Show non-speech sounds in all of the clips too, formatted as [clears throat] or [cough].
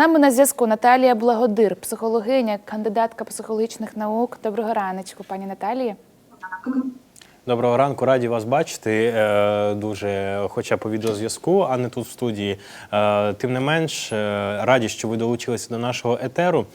нами на зв'язку Наталія Благодир, психологиня, кандидатка психологічних наук. Доброго раночку, пані Наталії. Доброго ранку, раді вас бачити. Е, Дуже, хоча по відеозв'язку, а не тут в студії. Е, Тим не менш, е, раді, що ви долучилися до нашого етеру.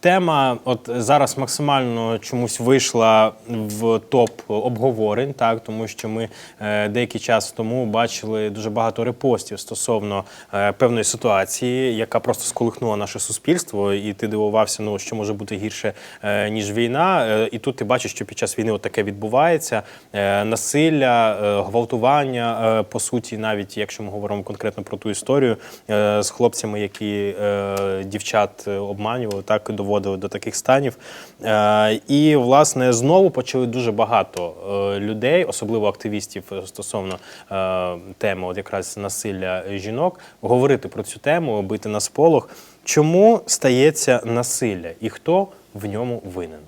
Тема от зараз максимально чомусь вийшла в топ обговорень, так тому що ми е, деякий час тому бачили дуже багато репостів стосовно е, певної ситуації, яка просто сколихнула наше суспільство, і ти дивувався, ну що може бути гірше е, ніж війна. Е, і тут ти бачиш, що під час війни от таке відбувається: Е, насилля, е, гвалтування, е, по суті, навіть якщо ми говоримо конкретно про ту історію е, з хлопцями, які е, дівчат е, обманювали, так і доводили до таких станів. Е, І власне знову почали дуже багато е, людей, особливо активістів е, стосовно теми, от якраз насилля жінок, говорити про цю тему, бити на сполох. Чому стається насилля і хто в ньому винен?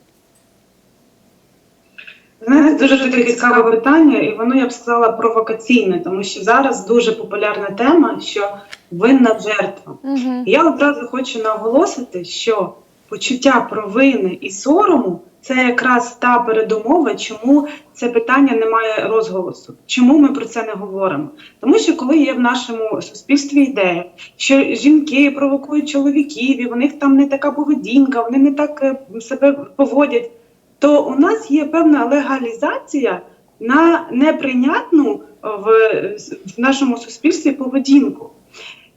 Знаєте, дуже таке цікаве питання, і воно я б сказала провокаційне, тому що зараз дуже популярна тема, що винна жертва. Угу. Я одразу хочу наголосити, що почуття провини і сорому це якраз та передумова, чому це питання не має розголосу. Чому ми про це не говоримо? Тому що коли є в нашому суспільстві ідея, що жінки провокують чоловіків, і в них там не така поведінка, вони не так е, себе поводять, то у нас є певна легалізація на неприйнятну в нашому суспільстві поведінку.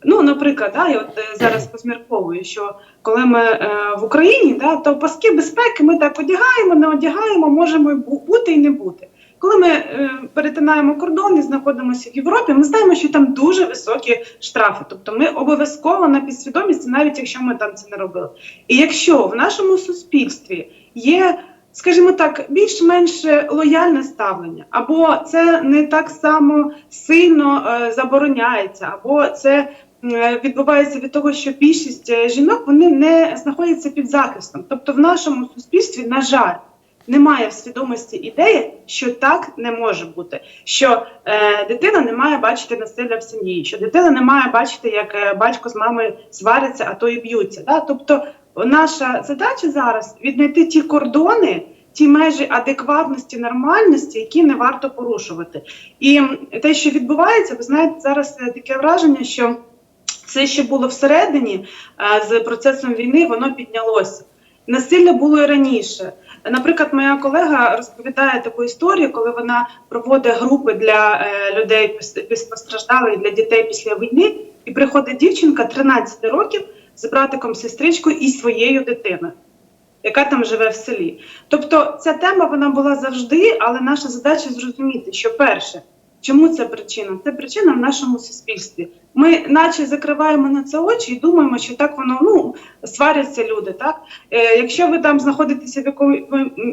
Ну, наприклад, да, я от е, зараз [clears throat] розмірковую, що коли ми е, в Україні, да, то паски безпеки ми так одягаємо, не одягаємо, можемо і бути і не бути. Коли ми е, перетинаємо кордон і знаходимося в Європі, ми знаємо, що там дуже високі штрафи. Тобто ми обов'язково на підсвідомість, навіть якщо ми там це не робили. І якщо в нашому суспільстві є, скажімо так, більш-менш лояльне ставлення, або це не так само сильно е, забороняється, або це відбувається від того, що більшість е, жінок вони не знаходяться під захистом. Тобто, в нашому суспільстві, на жаль, немає в свідомості ідеї, що так не може бути. Що е, дитина не має бачити насилля в сім'ї, що дитина не має бачити, як е, батько з мамою сваряться, а то і б'ються. Да? Тобто, наша задача зараз віднайти ті кордони. Ті межі адекватності, нормальності, які не варто порушувати, і те, що відбувається, ви знаєте, зараз е, таке враження, що все, що було всередині е, з процесом війни, воно піднялося. Насилля було і раніше. Наприклад, моя колега розповідає таку історію, коли вона проводить групи для е, людей пос- пос- постраждалих для дітей після війни, і приходить дівчинка 13 років з братиком, сестричкою і своєю дитиною, яка там живе в селі. Тобто ця тема вона була завжди, але наша задача зрозуміти, що перше, чому це причина? Це причина в нашому суспільстві. Ми, наче, закриваємо на це очі і думаємо, що так воно ну сваряться люди. Так, е, якщо ви там знаходитеся в якомусь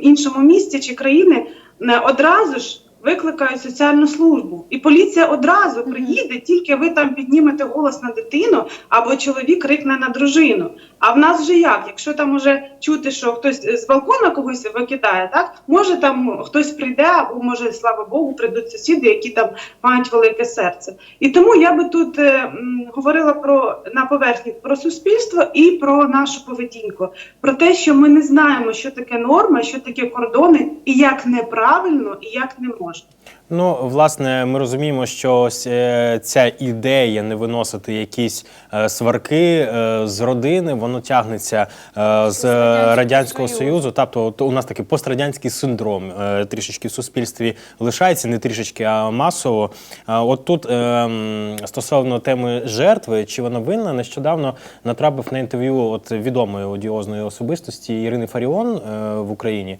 іншому місті чи країни, не одразу ж викликають соціальну службу, і поліція одразу приїде, тільки ви там піднімете голос на дитину або чоловік крикне на дружину. А в нас же як? Якщо там уже чути, що хтось з балкона когось викидає, так може там хтось прийде, або може, слава Богу, прийдуть сусіди, які там мають велике серце. І тому я би тут е, м, говорила про на поверхні про суспільство і про нашу поведінку, про те, що ми не знаємо, що таке норма, що таке кордони, і як неправильно, і як не можна. Ну, власне, ми розуміємо, що ось, е, ця ідея не виносити якісь е, сварки е, з родини, воно тягнеться з Радянського Союзу. Тобто, у нас такий пострадянський синдром трішечки в суспільстві лишається, не трішечки, а масово. От тут е, стосовно теми жертви, чи вона винна, нещодавно натрапив на інтерв'ю от відомої одіозної особистості Ірини Фаріон в Україні.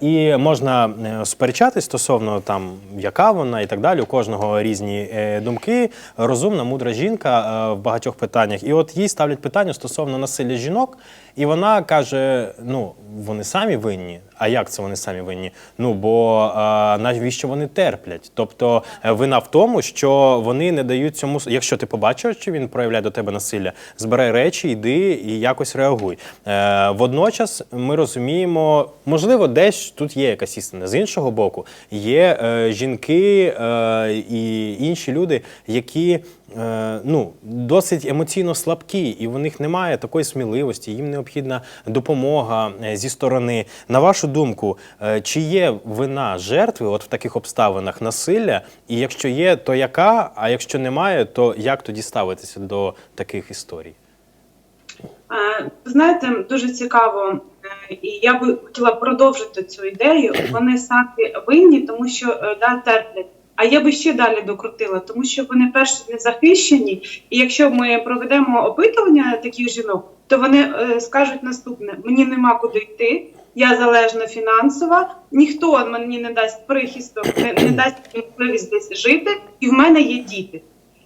І можна е, сперечатись стосовно там, яка вона і так далі. У кожного різні е, думки. Розумна, мудра жінка е, в багатьох питаннях. І от їй ставлять питання стосовно насилля жінок, і вона каже: ну, вони самі винні. А як це вони самі винні? Ну бо а, навіщо вони терплять? Тобто е, вина в тому, що вони не дають цьому. Якщо ти побачив, що він проявляє до тебе насилля, збирай речі, йди і якось реагуй. Е, водночас ми розуміємо, можливо, десь тут є якась істина. З іншого боку, є е, жінки е, і інші люди, які ну, досить емоційно слабкі, і в них немає такої сміливості, їм необхідна допомога е, зі сторони. На вашу думку, е, чи є вина жертви от в таких обставинах насилля? І якщо є, то яка? А якщо немає, то як тоді ставитися до таких історій? Е, Знаєте, дуже цікаво, е, і я би хотіла продовжити цю ідею. Вони самі винні, тому що е, да, терплять. А я би ще далі докрутила, тому що вони перші не захищені. І якщо ми проведемо опитування таких жінок, то вони е, скажуть наступне: мені нема куди йти, я залежна фінансова, ніхто мені не дасть прихисток, не, не [clears throat] дасть можливість десь жити, і в мене є діти.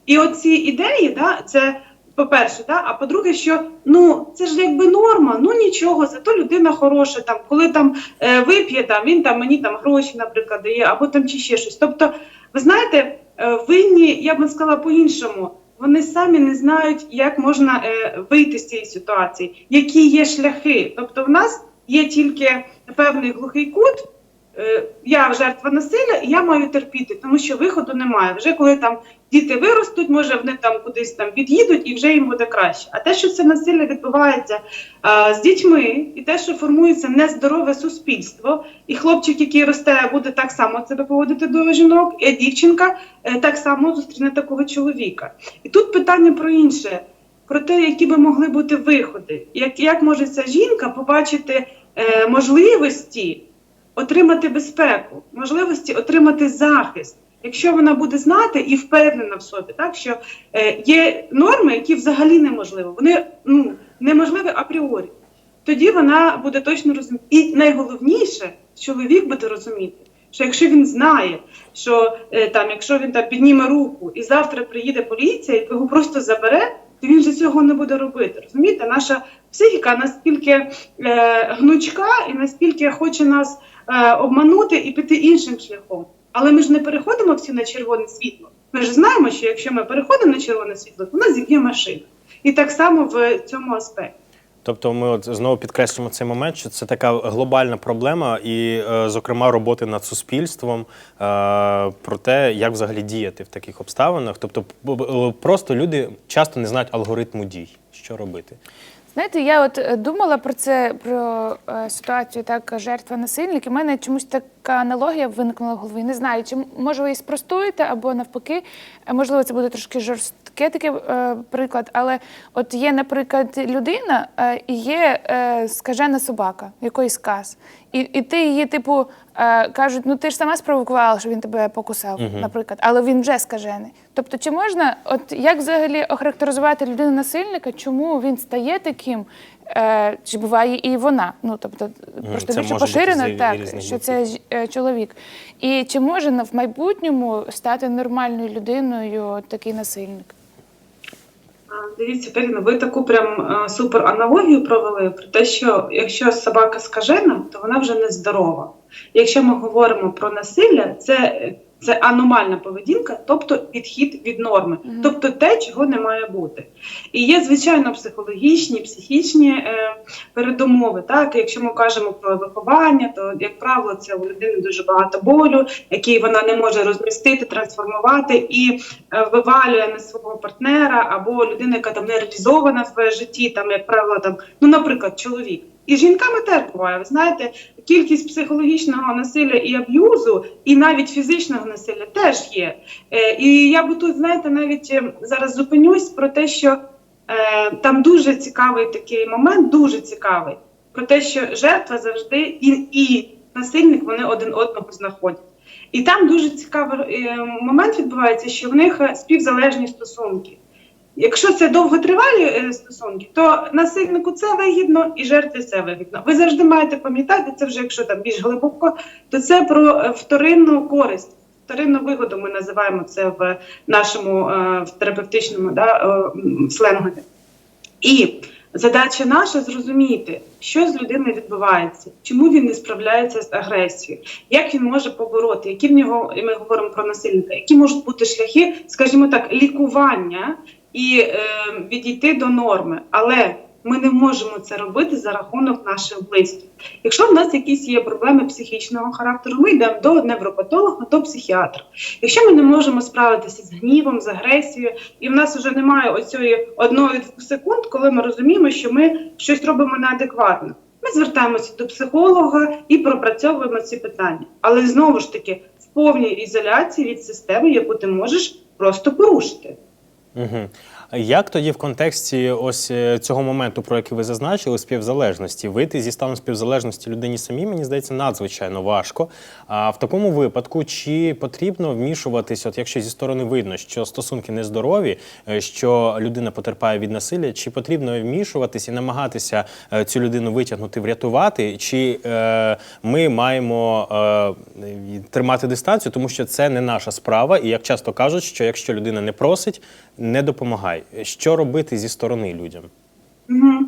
І оці ідеї, да, це по-перше, да, а по-друге, що ну це ж якби норма, ну нічого, зато людина хороша. Там, коли там е, вип'є, там він там мені там гроші, наприклад, дає, або там чи ще щось. Тобто, ви знаєте, е, винні, я б сказала по-іншому. Вони самі не знають, як можна е, вийти з цієї ситуації, які є шляхи. Тобто, в нас є тільки певний глухий кут. Е, я жертва насилля, і я маю терпіти, тому що виходу немає. Вже коли там діти виростуть, може вони там кудись там від'їдуть і вже їм буде краще. А те, що це насилля відбувається а, з дітьми, і те, що формується нездорове суспільство, і хлопчик, який росте, буде так само себе поводити до жінок, і дівчинка е, так само зустріне такого чоловіка. І тут питання про інше. Про те, які би могли бути виходи, як, як може ця жінка побачити е, можливості отримати безпеку, можливості отримати захист, якщо вона буде знати і впевнена в собі, так що е, є норми, які взагалі неможливі, вони ну неможливі апріорі. Тоді вона буде точно розуміти. І найголовніше, чоловік буде розуміти, що якщо він знає, що е, там, якщо він там підніме руку і завтра приїде поліція і його просто забере, то він же цього не буде робити. Розумієте, наша психіка настільки е, гнучка і настільки хоче нас е, обманути і піти іншим шляхом. Але ми ж не переходимо всі на червоне світло. Ми ж знаємо, що якщо ми переходимо на червоне світло, то нас зіб'є машина. І так само в цьому аспекті. Тобто, ми от знову підкреслюємо цей момент, що це така глобальна проблема, і, е, зокрема, роботи над суспільством е, про те, як взагалі діяти в таких обставинах. Тобто, просто люди часто не знають алгоритму дій, що робити. Знаєте, я от е, думала про це, про е, ситуацію так жертва насильник, в мене чомусь така аналогія виникнула в голові. Не знаю, чи може ви її спростуєте, або навпаки, е, можливо, це буде трошки жорстке такий е, приклад. Але от є, наприклад, людина і є скажена собака, якоїсь каз. І, і ти її, типу, е, кажуть, ну ти ж сама спровокувала, що він тебе покусав, наприклад, але він вже скажений. Тобто, чи можна, от як взагалі охарактеризувати людину насильника, чому він стає таким? Е, чи буває і вона? Ну тобто, просто це більше може бути поширено, так різних що це ж, е, чоловік. І чи може на- в майбутньому стати нормальною людиною такий насильник? А, Дивіться, Каріна, ви таку прям е, супер аналогію провели про те, що якщо собака скажена, то вона вже не здорова. Якщо ми говоримо про насилля, це, це аномальна поведінка, тобто підхід від норми, тобто те, чого не має бути. І є, звичайно, психологічні, психічні е, передумови. Так, якщо ми кажемо про виховання, то як правило, це у людини дуже багато болю, який вона не може розмістити, трансформувати і е, вивалює на свого партнера або людина, яка там не реалізована в житті, там як правило, там ну, наприклад, чоловік. І з жінками теж буває. Ви знаєте, кількість психологічного насилля і аб'юзу, і навіть фізичного насилля теж є. Е, і я би тут, знаєте, навіть е, зараз зупинюсь про те, що е, там дуже цікавий такий момент, дуже цікавий, про те, що жертва завжди і, і насильник вони один одного знаходять. І там дуже цікавий момент відбувається, що в них співзалежні стосунки. Якщо це довготривалі е, стосунки, то насильнику це вигідно і жертві це вигідно. Ви завжди маєте пам'ятати, це вже якщо там більш глибоко, то це про е, вторинну користь. Вторинну вигоду ми називаємо це в нашому е, в терапевтичному да, сленгові. І задача наша зрозуміти, що з людиною відбувається, чому він не справляється з агресією, як він може побороти, які в нього, і ми говоримо про насильника, які можуть бути шляхи, скажімо так, лікування і е, відійти до норми. Але Ми не можемо це робити за рахунок наших близьких. Якщо в нас якісь є проблеми психічного характеру, ми йдемо до невропатолога, до психіатра. Якщо ми не можемо справитися з гнівом, з агресією, і в нас вже немає оцієї одної-двох секунд, коли ми розуміємо, що ми щось робимо неадекватно. Ми звертаємося до психолога і пропрацьовуємо ці питання. Але знову ж таки в повній ізоляції від системи, яку ти можеш просто порушити. Угу. Як тоді в контексті ось е, цього моменту, про який ви зазначили, співзалежності, вийти зі стану співзалежності людині самій, мені здається, надзвичайно важко. А в такому випадку, чи потрібно вмішуватись, от якщо зі сторони видно, що стосунки нездорові, е, що людина потерпає від насилля, чи потрібно вмішуватись і намагатися е, цю людину витягнути, врятувати, чи е, ми маємо е, тримати дистанцію, тому що це не наша справа, і як часто кажуть, що якщо людина не просить, не допомагай. Що робити зі сторони людям? Угу.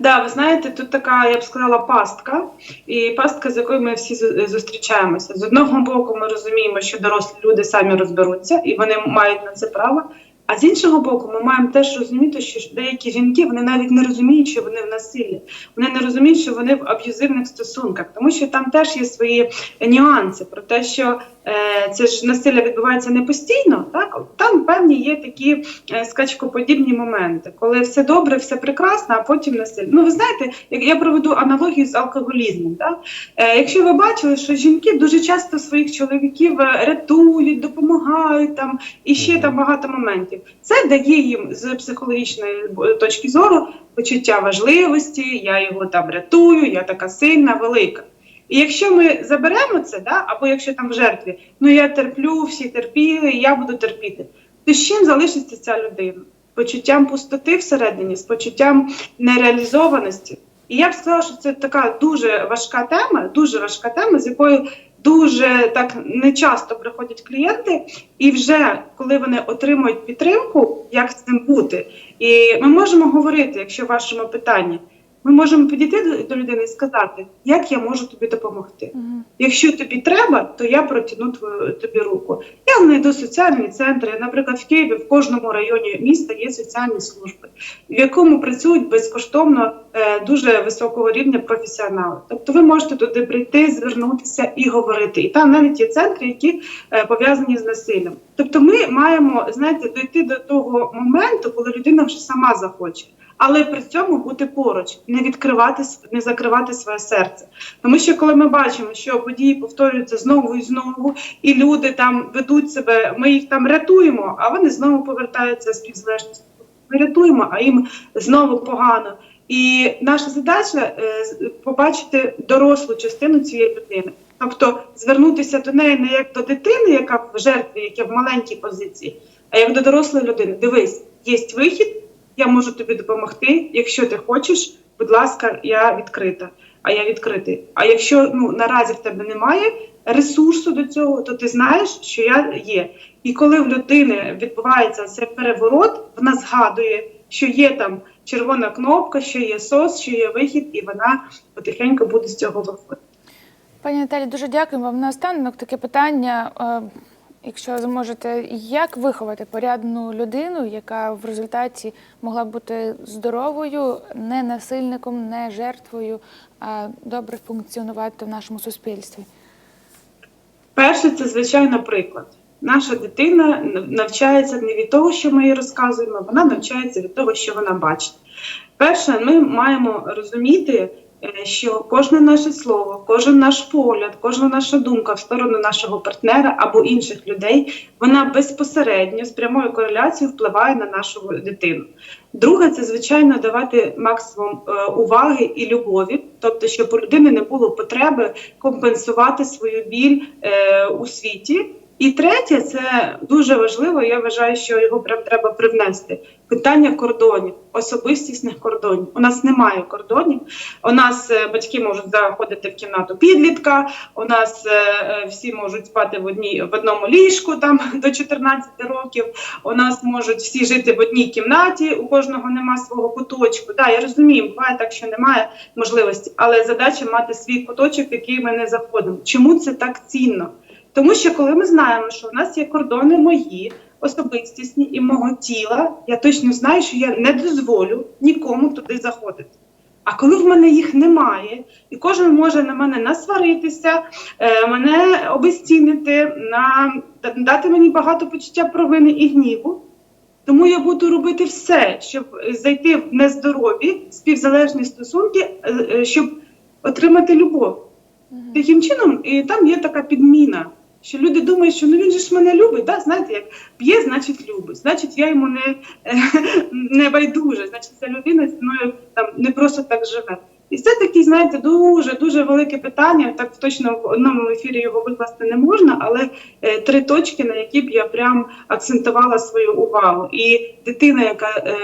Да, ви знаєте, тут така, я б сказала, пастка, і пастка, з якою ми всі зустрічаємося. З одного боку, ми розуміємо, що дорослі люди самі розберуться, і вони мають на це право. А з іншого боку, ми маємо теж розуміти, що деякі жінки вони навіть не розуміють, що вони в насиллі. Вони не розуміють, що вони в аб'юзивних стосунках, тому що там теж є свої нюанси про те, що е, це ж насилля відбувається не постійно. Так там певні є такі е, скачкоподібні моменти, коли все добре, все прекрасно, а потім насилля. Ну ви знаєте, як я проведу аналогію з алкоголізмом. Так? Е, якщо ви бачили, що жінки дуже часто своїх чоловіків е, рятують, допомагають там і ще там багато моментів. Це дає їм з психологічної точки зору почуття важливості, я його там рятую, я така сильна, велика. І якщо ми заберемо це, да, або якщо там в жертві, ну я терплю, всі терпіли, я буду терпіти, то з чим залишиться ця людина? Почуттям пустоти всередині, з почуттям нереалізованості. І я б сказала, що це така дуже важка тема, дуже важка тема, з якою дуже так не часто приходять клієнти, і вже коли вони отримують підтримку, як з цим бути, і ми можемо говорити, якщо в вашому питанні, ми можемо підійти до, людини і сказати, як я можу тобі допомогти. Якщо тобі треба, то я протягну твою тобі руку. Я знайду соціальні центри. Наприклад, в Києві в кожному районі міста є соціальні служби, в якому працюють безкоштовно е, дуже високого рівня професіонали. Тобто ви можете туди прийти, звернутися і говорити. І там навіть є центри, які е, пов'язані з насиллям. Тобто, ми маємо знаєте, дойти до того моменту, коли людина вже сама захоче. Але при цьому бути поруч, не відкривати не закривати своє серце. Тому що коли ми бачимо, що події повторюються знову і знову, і люди там ведуть себе, ми їх там рятуємо, а вони знову повертаються з співзалежністю. Ми рятуємо, а їм знову погано. І наша задача е, побачити дорослу частину цієї людини. Тобто звернутися до неї не як до дитини, яка в жертві, яка в маленькій позиції, а як до дорослої людини. Дивись, є вихід, я можу тобі допомогти. Якщо ти хочеш, будь ласка, я відкрита. А я відкритий. А якщо ну наразі в тебе немає ресурсу до цього, то ти знаєш, що я є. І коли в людини відбувається цей переворот, вона згадує, що є там червона кнопка, що є сос, що є вихід, і вона потихеньку буде з цього виходити. Пані Наталі, дуже дякуємо вам. Наостанок таке питання. Якщо зможете, як виховати порядну людину, яка в результаті могла б бути здоровою, не насильником, не жертвою, а добре функціонувати в нашому суспільстві? Перше, це звичайно приклад. Наша дитина навчається не від того, що ми їй розказуємо, вона навчається від того, що вона бачить. Перше, ми маємо розуміти, що кожне наше слово, кожен наш погляд, кожна наша думка в сторону нашого партнера або інших людей, вона безпосередньо з прямою кореляцією впливає на нашу дитину. Друге, це звичайно давати максимум е, уваги і любові, тобто, щоб у людини не було потреби компенсувати свою біль е, у світі. І третє, це дуже важливо. Я вважаю, що його прям треба привнести. Питання кордонів, особистісних кордонів. У нас немає кордонів. У нас е, батьки можуть заходити в кімнату підлітка. У нас е, е, всі можуть спати в одній в одному ліжку там [laughs] до 14 років. У нас можуть всі жити в одній кімнаті. У кожного нема свого куточку. Да, я розумію, буває так, що немає можливості, але задача мати свій куточок, в який ми не заходимо. Чому це так цінно? Тому що коли ми знаємо, що в нас є кордони мої, особистісні і мого тіла, я точно знаю, що я не дозволю нікому туди заходити. А коли в мене їх немає, і кожен може на мене насваритися, е, мене обезцінити, на, дати мені багато почуття провини і гніву, тому я буду робити все, щоб зайти в нездорові співзалежні стосунки, е, е, щоб отримати любов. Таким чином, і там є така підміна, що люди думають, що ну він же ж мене любить. Да? Знаєте, як п'є, значить любить, значить, я йому не, [laughs] не байдуже, значить, ця людина зі мною там не просто так живе. І це таке, знаєте, дуже дуже велике питання. Так точно в одному ефірі його викласти не можна, але е, три точки, на які б я прям акцентувала свою увагу. І дитина, яка е,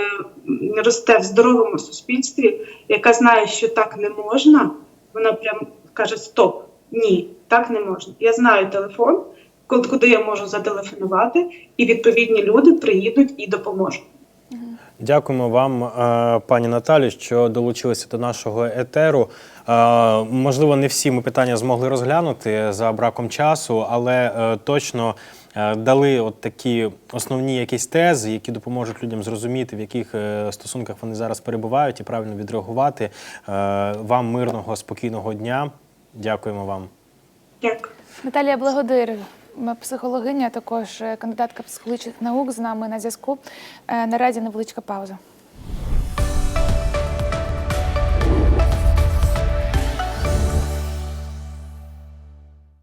росте в здоровому суспільстві, яка знає, що так не можна, вона прям каже: Стоп, ні, так не можна. Я знаю телефон, ку- куди я можу зателефонувати, і відповідні люди приїдуть і допоможуть. Дякуємо вам, е, пані Наталі, що долучилися до нашого етеру. Е, Можливо, не всі ми питання змогли розглянути за браком часу, але е, точно дали от такі основні якісь тези, які допоможуть людям зрозуміти, в яких стосунках вони зараз перебувають, і правильно відреагувати. Вам мирного, спокійного дня. Дякуємо вам. Дякую. Наталія Благодир, психологиня, також е, кандидатка психологічних наук з нами на зв'язку. Е, Наразі невеличка пауза.